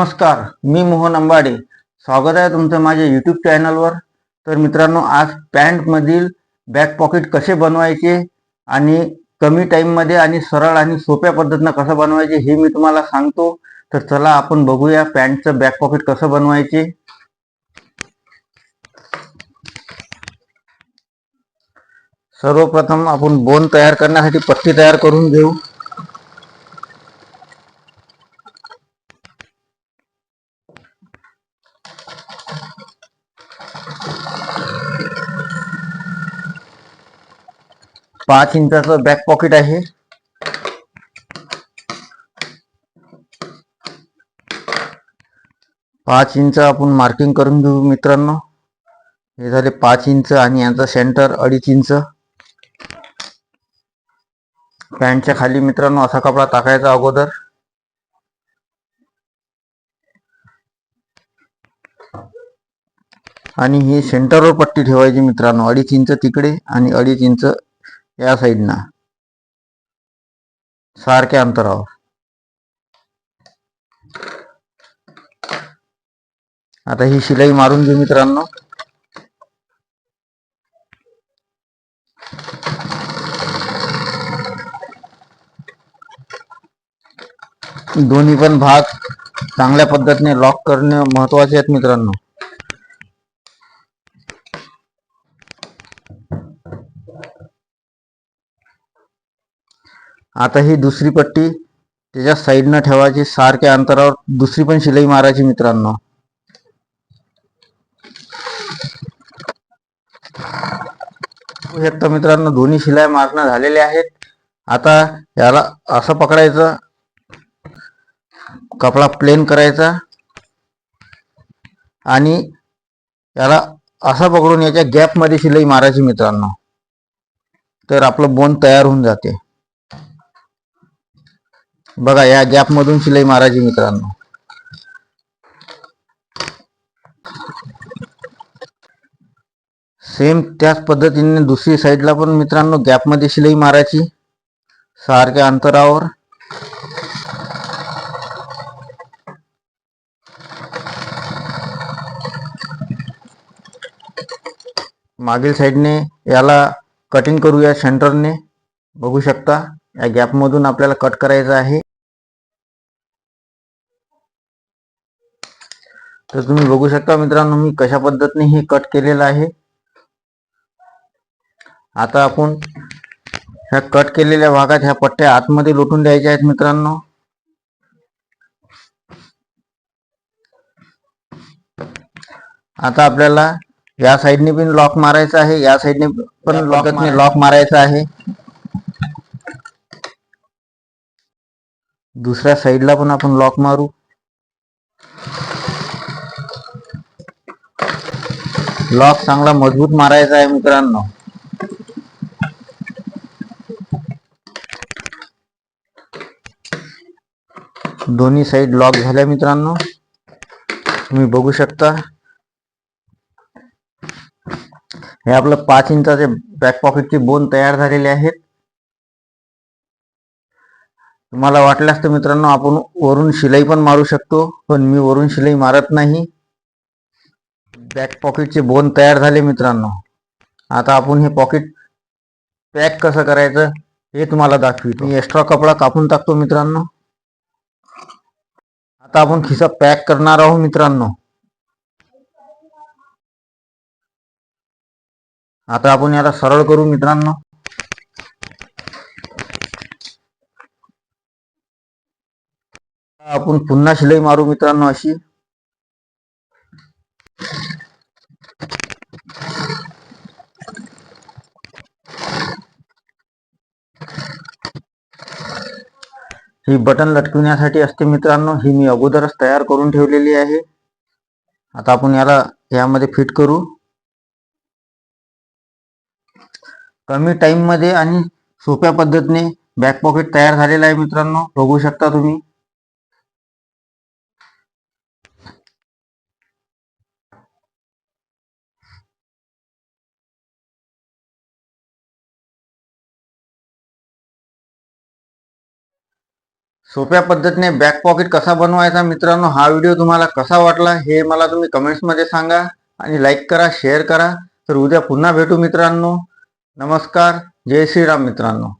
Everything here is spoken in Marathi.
नमस्कार मी मोहन अंबाडे. स्वागत आहे तुमचं माझ्या यूट्यूब चॅनलवर तर मित्रांनो आज पॅन्टमधील बॅक पॉकेट कसे बनवायचे आणि कमी टाईममध्ये आणि सरळ आणि सोप्या पद्धतीनं कसं बनवायचे हे मी तुम्हाला सांगतो. तर चला आपण बघूया पॅन्टचं बॅक पॉकेट कसं बनवायचे. सर्वप्रथम आपण बोन तयार करण्यासाठी पट्टी तयार करून घेऊ. पाच इंचाचं बॅक पॉकेट आहे. पाच इंच आपण मार्किंग करून घेऊ मित्रांनो. हे झाले पाच इंच आणि यांचं सेंटर अडीच इंच. पॅन्टच्या खाली मित्रांनो असा कपडा टाकायचा अगोदर. आणि ही सेंटरवर पट्टी ठेवायची मित्रांनो. अडीच इंच तिकडे आणि अडीच इंच या साईडना. सारख्या अंतरावर आता ही शिलाई मारून घेऊ मित्रांनो. दोन्ही पण भाग चांगल्या पद्धतीने लॉक करणे महत्त्वाचे आहेत मित्रांनो. आता ही दुसरी पट्टी त्याच्या साईडनं ठेवायची सारख्या अंतरावर दुसरी पण शिलाई मारायची मित्रांनो. बघू शकता मित्रांनो दोन्ही शिलाई मारणं झालेले आहेत. आता याला असं पकडायचं कपडा प्लेन करायचा आणि याला असा पकडून याच्या गॅपमध्ये शिलाई मारायची मित्रांनो. तर आपलं बोन तयार होऊन जाते. बघा या गॅप मधून शिलाई मारायची मित्रांनो. सेम त्याच पद्धतीने दुसरी साईडला पण मित्रांनो गॅपमध्ये शिलाई मारायची. सारख्या अंतरावर. मागील साईडने याला कटिंग करूया सेंटरने बघू शकता या गॅपमधून आपल्याला कट करायचं आहे. तर तुम्ही बघू शकता मित्रांनो मी कशा पद्धतीने हे कट केलेलं आहे. आता आपण ह्या कट केलेल्या भागात ह्या पट्ट्या आतमध्ये लोटून द्यायच्या आहेत मित्रांनो. आता आपल्याला या साईडने पण लॉक मारायचा आहे या साईडने पण लॉकने लॉक मारायचा आहे. दुसऱ्या साईडला पण आपण लॉक मारू. लॉक चांगला मजबूत मारायचा आहे मित्रांनो. दोन्ही साईड लॉक झाल्या मित्रांनो. तुम्ही बघू शकता. हे आपलं पाच इंचाचे बॅक पॉकेटचे बोन तयार झालेले आहेत. तुम्हाला वाटल्यास तर मित्रांनो आपण वरून शिलाई पण मारू शकतो पण मी वरून शिलाई मारत नाही. बॅक पॉकेटचे बोन तयार झाले मित्रांनो. आता आपण हे पॉकेट पॅक कसं करायचं हे तुम्हाला दाखवितो. मी एक्स्ट्रा कपडा कापून टाकतो मित्रांनो. आता आपण खिसा पॅक करणार आहोत मित्रांनो. आता आपण याला सरळ करू मित्रांनो. आपण पुन्हा शिलाई मारू मित्रांनो अशी. ही बटन लटकवण्यासाठी असते मित्रांनो. ही मी अगोदरच तयार करून ठेवलेली आहे. आता आपण याला यामध्ये फिट करू. कमी टाइममध्ये आणि सोप्या पद्धतीने बॅक पॉकेट तयार झालेला आहे मित्रांनो. बघू शकता तुम्ही. सोप्या पद्धतीने बॅक पॉकेट कसा बनवायचा मित्रांनो हा व्हिडिओ तुम्हाला कसा वाटला हे मला तुम्ही कमेंट्समध्ये सांगा आणि लाईक करा शेअर करा. तर उद्या पुन्हा भेटू मित्रांनो. नमस्कार. जय श्रीराम मित्रांनो.